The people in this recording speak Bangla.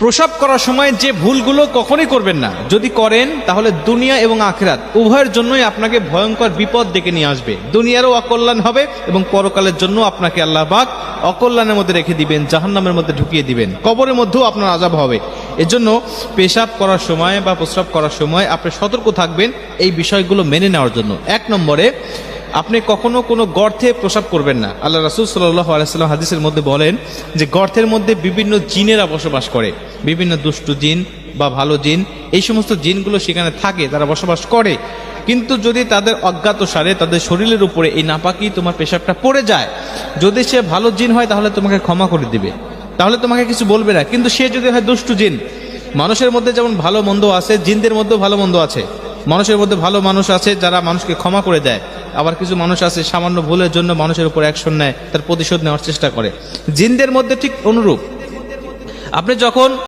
প্রসাব করার সময় যে ভুলগুলো কখনোই করবেন না। যদি করেন, তাহলে দুনিয়া এবং আখেরাত উভয়ের জন্যই আপনাকে ভয়ঙ্কর বিপদ ডেকে নিয়ে আসবে। দুনিয়ারও অকল্যাণ হবে এবং পরকালের জন্য আপনাকে আল্লাহ পাক অকল্যাণের মধ্যে রেখে দিবেন, জাহান্নামের মধ্যে ঢুকিয়ে দিবেন। কবরের মধ্যেও আপনার আজাব হবে। এজন্য পেশাব করার সময় বা প্রস্রাব করার সময় আপনি সতর্ক থাকবেন এই বিষয়গুলো মেনে নেওয়ার জন্য। এক নম্বরে আপনি কখনো কোনো গর্তে প্রসাব করবেন না। আল্লাহ রাসুল সাল্লাহ আলাইসাল্লাম হাদিসের মধ্যে বলেন যে গর্তের মধ্যে বিভিন্ন জিনেরা বসবাস করে, বিভিন্ন দুষ্টু জিন বা ভালো জিন, এই সমস্ত জিনগুলো সেখানে থাকে, তারা বসবাস করে। কিন্তু যদি তাদের অজ্ঞাত সারে তাদের শরীরের উপরে এই নাপাকি তোমার পেশাবটা পড়ে যায়, যদি সে ভালো জিন হয় তাহলে তোমাকে ক্ষমা করে দিবে। তাহলে তোমাকে কিছু বলবে না। কিন্তু সে যদি হয় দুষ্টু জিন, মানুষের মধ্যে যেমন ভালো মন্দ আছে, জিনদের মধ্যেও ভালো মন্দ আছে। মানুষের মধ্যে ভালো মানুষ আছে যারা মানুষকে ক্ষমা করে দেয়। আবার কিছু মানুষ আছে, সামান্য ভুলের জন্য মানুষের উপর অ্যাকশন নেয়, তার প্রতিশোধ নেওয়ার চেষ্টা করে। জিনদের মধ্যে ঠিক অনুরূপ। আপনি যখন